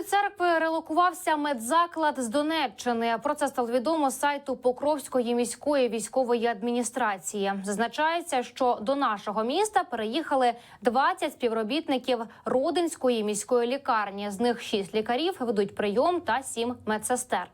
Білої церкви релокувався медзаклад з Донеччини. Про це стало відомо з сайту Покровської міської військової адміністрації. Зазначається, що до нашого міста переїхали 20 співробітників Родинської міської лікарні. З них 6 лікарів ведуть прийом та 7 медсестер.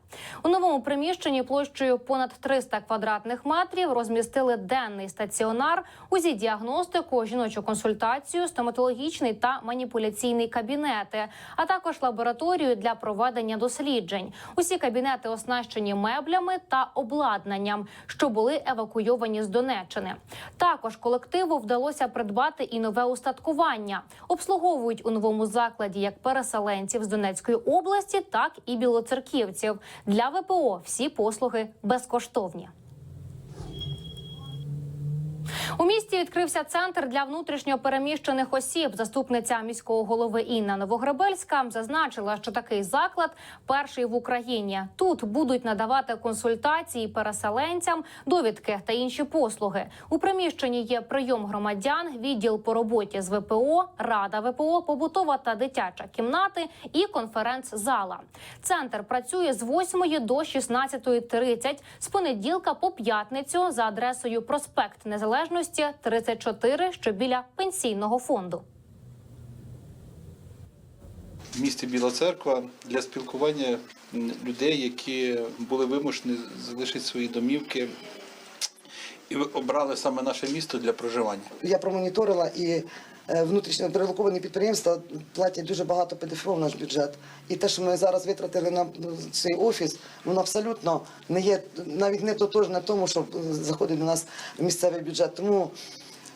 У новому приміщенні площею понад 300 квадратних метрів розмістили денний стаціонар, узі діагностику, жіночу консультацію, стоматологічний та маніпуляційний кабінети, а також лабораторію для проведення досліджень. Усі кабінети оснащені меблями та обладнанням, що були евакуйовані з Донеччини. Також колективу вдалося придбати і нове устаткування. Обслуговують у новому закладі як переселенців з Донецької області, так і білоцерківців. Для ВПО всі послуги безкоштовні. У місті відкрився центр для внутрішньо переміщених осіб. Заступниця міського голови Інна Новогребельська зазначила, що такий заклад перший в Україні. Тут будуть надавати консультації переселенцям, довідки та інші послуги. У приміщенні є прийом громадян, відділ по роботі з ВПО, рада ВПО, побутова та дитяча кімнати і конференц-зала. Центр працює з 8 до 16.30 з понеділка по п'ятницю за адресою проспект Незалежності 34, що біля пенсійного фонду. в місті Біла Церква для спілкування людей, які були вимушені залишити свої домівки і обрали саме наше місто для проживання. Я промоніторила і внутрішні внутрішньо перелоковані підприємства платять дуже багато ПДФО в наш бюджет. І те, що ми зараз витратили на цей офіс, воно абсолютно не є навіть не тотожне тому, що заходить до нас місцевий бюджет. Тому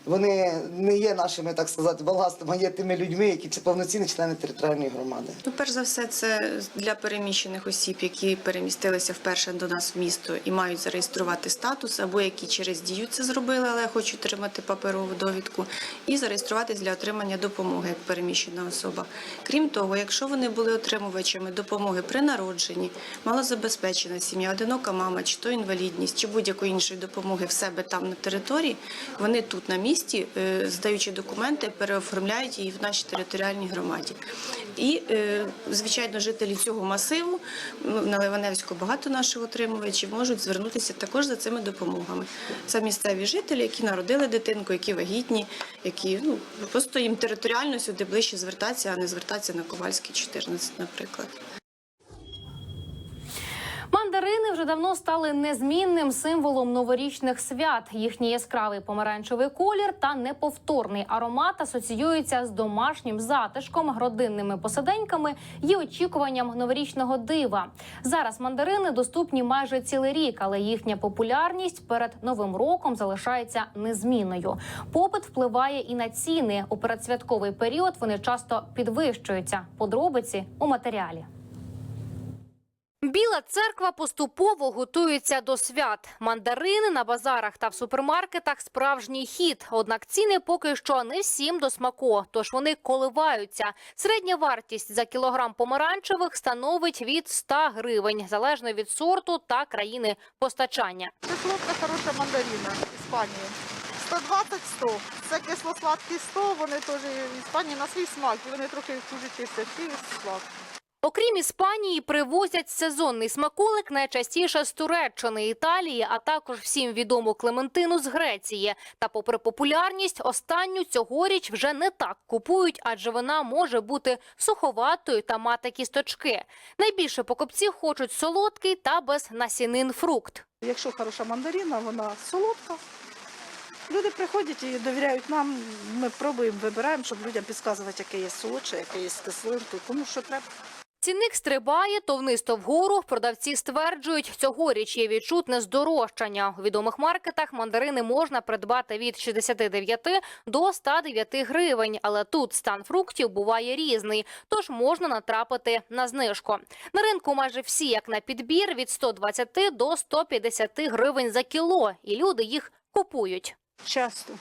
вони не є нашими, так сказати, баластом, а є тими людьми, які це повноцінні члени територіальної громади. Ну, перш за все, це для переміщених осіб, які перемістилися вперше до нас в місто і мають зареєструвати статус, або які через дію це зробили, але хочуть отримати паперову довідку, і зареєструватись для отримання допомоги як переміщена особа. Крім того, якщо вони були отримувачами допомоги при народженні, малозабезпечена сім'я, одинока мама, чи то інвалідність, чи будь-якої іншої допомоги в себе там на території, вони тут на місці, е, здаючи документи, переоформляють її в нашій територіальній громаді. І, е, звичайно, жителі цього масиву на Ливаневську багато наших отримувачів можуть звернутися також за цими допомогами. Це місцеві жителі, які народили дитинку, які вагітні, які ну просто їм територіально сюди ближче звертатися, а не звертатися на Ковальський 14, наприклад. Вже давно стали незмінним символом новорічних свят. Їхній яскравий помаранчевий колір та неповторний аромат асоціюються з домашнім затишком, родинними посиденьками і очікуванням новорічного дива. Зараз мандарини доступні майже цілий рік, але їхня популярність перед новим роком залишається незмінною. Попит впливає і на ціни. У передсвятковий період вони часто підвищуються. Подробиці у матеріалі. Біла церква поступово готується до свят. Мандарини на базарах та в супермаркетах справжній хід. Однак ціни поки що не всім до смаку, тож вони коливаються. Середня вартість за кілограм помаранчевих становить від 100 гривень, залежно від сорту та країни постачання. Солодка хороша мандарина Іспанії. 120-100. Це кисло-сладкі 100, вони теж в Іспанії на свій смак, вони трохи дуже чистять і смак. Окрім Іспанії, привозять сезонний смаколик найчастіше з Туреччини, Італії, а також всім відому Клементину з Греції. Та, попри популярність, останню цьогоріч вже не так купують, адже вона може бути суховатою та мати кісточки. Найбільше покупців хочуть солодкий та без насінин фрукт. Якщо хороша мандарина, вона солодка. Люди приходять і довіряють нам. Ми пробуємо, вибираємо, щоб людям підказувати, яке є солодше, яке є кислинку, тому що треба. Цінник стрибає то вниз, то вгору. Продавці стверджують, цьогоріч є відчутне здорожчання. У відомих маркетах мандарини можна придбати від 69 до 109 гривень, але тут стан фруктів буває різний, тож можна натрапити на знижку. На ринку майже всі, як на підбір, від 120 до 150 гривень за кіло, і люди їх купують. Часто.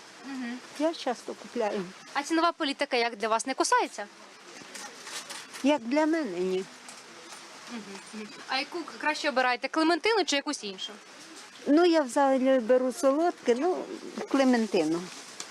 Я часто купляю. А цінова політика як для вас не кусається? Як для мене ні. А яку краще обираєте клементину чи якусь іншу? Ну, я взагалі беру солодке, ну, клементину.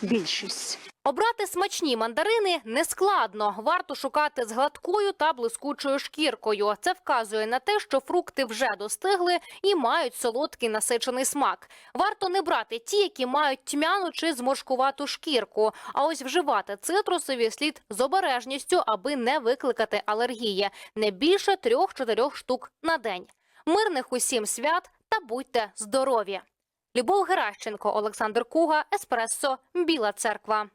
Більшість. Обрати смачні мандарини нескладно. Варто шукати з гладкою та блискучою шкіркою. Це вказує на те, що фрукти вже достигли і мають солодкий насичений смак. Варто не брати ті, які мають тьмяну чи зморшкувату шкірку. А ось вживати цитрусові слід з обережністю, аби не викликати алергії. Не більше трьох-чотирьох штук на день. Мирних усім свят та будьте здорові! Любов Геращенко, Олександр Куга, Еспресо, Біла Церква.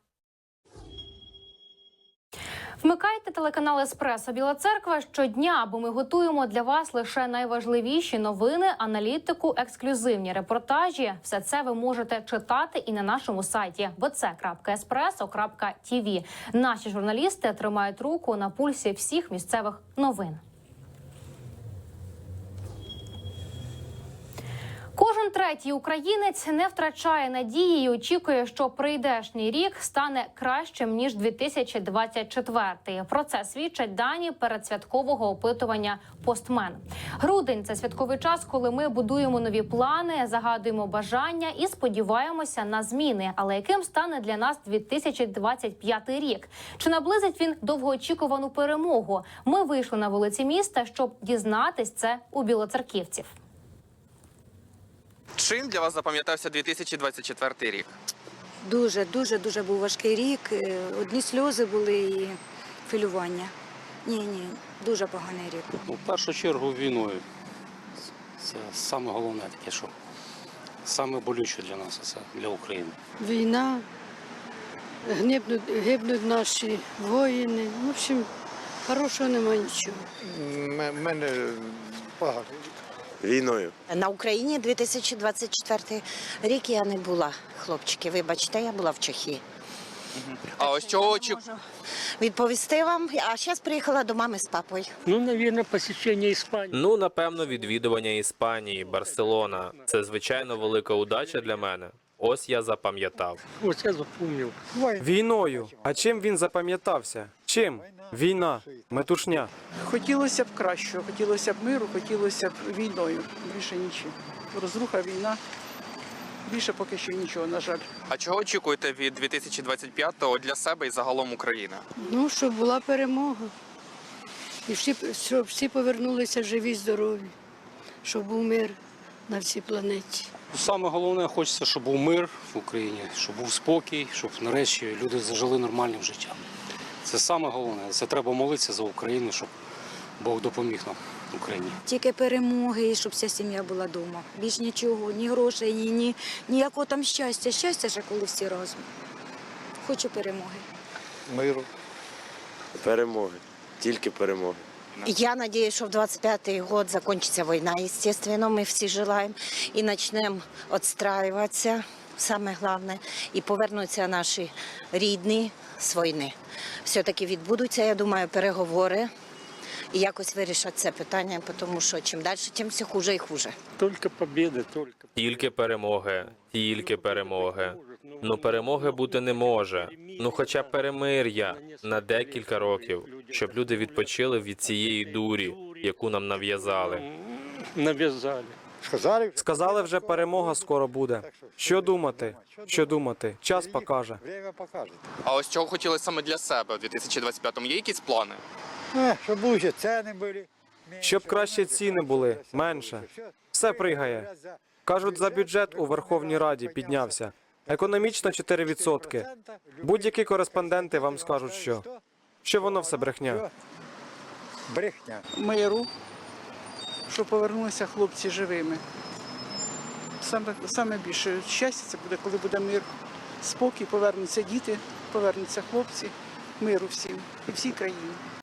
Вмикайте телеканал Еспресо Біла Церква щодня, бо ми готуємо для вас лише найважливіші новини, аналітику, ексклюзивні репортажі. Все це ви можете читати і на нашому сайті bc.espresso.tv. Наші журналісти тримають руку на пульсі всіх місцевих новин. Кожен третій українець не втрачає надії і очікує, що прийдешній рік стане кращим ніж 2024. Про це свідчать дані передсвяткового опитування Постмен. Грудень це святковий час, коли ми будуємо нові плани, загадуємо бажання і сподіваємося на зміни. Але яким стане для нас 2025 рік? Чи наблизить він довгоочікувану перемогу? Ми вийшли на вулиці міста, щоб дізнатись це у білоцерківців. Чим для вас запам'ятався 2024 рік? Дуже, дуже, дуже був важкий рік. Е, Одні сльози були і хвилювання. Ні, ні, дуже поганий рік. Ну, в першу чергу війною. Це саме головне таке, що саме болюче для нас, це для України. Війна, гибнуть, гибнуть наші воїни. В общем, хорошого немає нічого. У мене багато. Війною. На Україні 2024 рік я не була, хлопчики. Вибачте, я була в Чехії. А ось чого очі... Можу відповісти вам. А зараз приїхала до мами з папою. Ну, мабуть, посічення Іспанії. Ну, напевно, відвідування Іспанії, Барселона. Це звичайно велика удача для мене. Ось я запам'ятав. Ось я запомнив. Війною. А чим він запам'ятався? Чим? Війна, метушня. Хотілося б кращого, хотілося б миру, хотілося б війною. Більше нічого. Розруха, війна. Більше поки що нічого, на жаль. А чого очікуєте від 2025-го для себе і загалом України? Ну, щоб була перемога. І всі, щоб всі повернулися живі, здорові, щоб був мир на всій планеті. Саме головне, хочеться, щоб був мир в Україні, щоб був спокій, щоб нарешті люди зажили нормальним життям. Це саме головне. Це треба молитися за Україну, щоб Бог допоміг нам Україні. Тільки перемоги, і щоб вся сім'я була вдома. Більш нічого, ні грошей, ні, ні, ніякого там щастя. Щастя ж, коли всі разом. Хочу перемоги. Миру. Перемоги. Тільки перемоги. Я надіюсь, що в 25-й год закінчиться війна, естественно, ми всі желаємо. І почнемо відстраюватися, саме головне, і повернуться наші рідні з війни. Все-таки відбудуться, я думаю, переговори. І якось вирішать це питання, тому що чим далі, тим все хуже і хуже. Тільки побіди, тільки. Тільки перемоги, тільки перемоги. Ну, перемоги бути не може. Ну, хоча б перемир'я на декілька років, щоб люди відпочили від цієї дурі, яку нам нав'язали. Нав'язали. Сказали? Сказали вже перемога скоро буде. Що думати? Що думати? Час покаже. А ось чого хотіли саме для себе в 2025-му? Є якісь плани? Е, щоб лучше ціни були. Щоб краще ціни були, менше. Все пригає. Кажуть, за бюджет у Верховній Раді піднявся. Економічно 4%. Будь-які кореспонденти вам скажуть, що. Що воно все брехня. Брехня. Миру, щоб повернулися хлопці живими. Саме, саме більше щастя це буде, коли буде мир, спокій, повернуться діти, повернуться хлопці, миру всім і всій країні.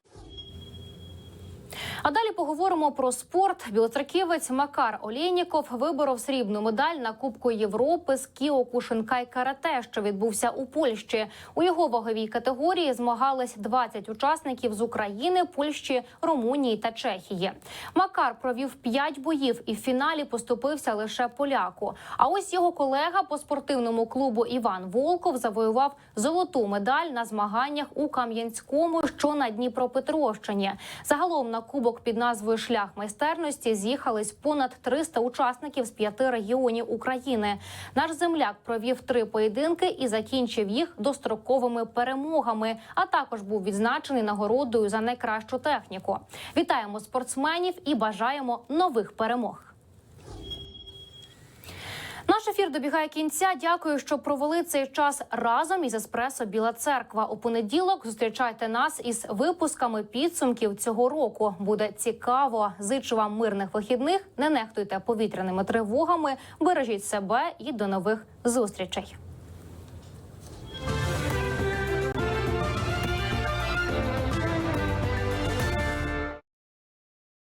А далі поговоримо про спорт. Білоцерківець Макар Олєніков виборов срібну медаль на Кубку Європи з Кіокушинкай карате, що відбувся у Польщі. У його ваговій категорії змагались 20 учасників з України, Польщі, Румунії та Чехії. Макар провів 5 боїв і в фіналі поступився лише поляку. А ось його колега по спортивному клубу Іван Волков завоював золоту медаль на змаганнях у Кам'янському, що на Дніпропетровщині. Загалом на кубок поєдинок під назвою Шлях майстерності з'їхались понад 300 учасників з п'яти регіонів України. Наш земляк провів три поєдинки і закінчив їх достроковими перемогами. А також був відзначений нагородою за найкращу техніку. Вітаємо спортсменів і бажаємо нових перемог. Наш ефір добігає кінця. Дякую, що провели цей час разом із Еспресо Біла Церква. У понеділок зустрічайте нас із випусками підсумків цього року. Буде цікаво. Зичу вам мирних вихідних. Не нехтуйте повітряними тривогами. Бережіть себе і до нових зустрічей.